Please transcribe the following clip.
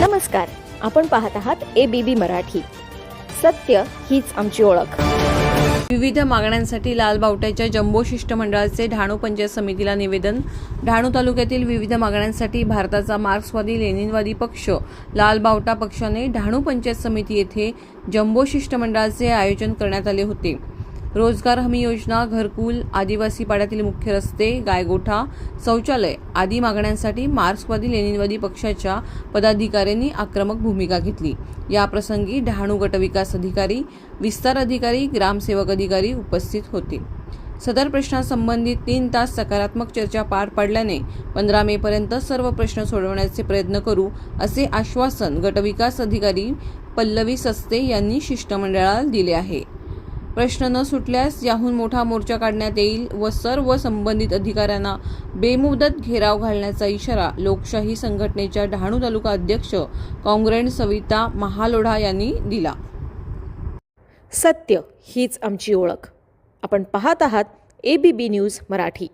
नमस्कार आपण पाहत आहात ए बी बी मराठी. सत्य हीच आमची ओळख. विविध मागण्यांसाठी लालबावट्याच्या जम्बो शिष्टमंडळाचे डहाणू पंचायत समितीला निवेदन. डहाणू तालुक्यातील विविध मागण्यांसाठी भारताचा मार्क्सवादी लेनिनवादी पक्ष लालबावटा पक्षाने डहाणू पंचायत समिती येथे जम्बो शिष्टमंडळाचे आयोजन करण्यात आले होते. रोजगार हमी योजना घरकुल आदिवासी पाड्यातील मुख्य रस्ते गायगोठा शौचालय आदी मागण्यांसाठी मार्क्सवादी लेनिनवादी पक्षाच्या पदाधिकाऱ्यांनी आक्रमक भूमिका घेतली. याप्रसंगी डहाणू गटविकास अधिकारी विस्तार अधिकारी ग्रामसेवक अधिकारी उपस्थित होते. सदर प्रश्नासंबंधित तीन तास सकारात्मक चर्चा पार पाडल्याने पंधरा मे पर्यंत सर्व प्रश्न सोडवण्याचे प्रयत्न करू असे आश्वासन गटविकास अधिकारी पल्लवी सस्ते यांनी शिष्टमंडळाला दिले आहे. प्रश्न न सुटल्यास याहून मोठा मोर्चा काढण्यात येईल व सर्व संबंधित अधिकाऱ्यांना बेमुदत घेराव घालण्याचा इशारा लोकशाही संघटनेच्या डहाणू तालुका अध्यक्ष काँग्रेस सविता महालोढा यांनी दिला. सत्य हीच आमची ओळख. आपण पाहत आहात A B B news Marathi.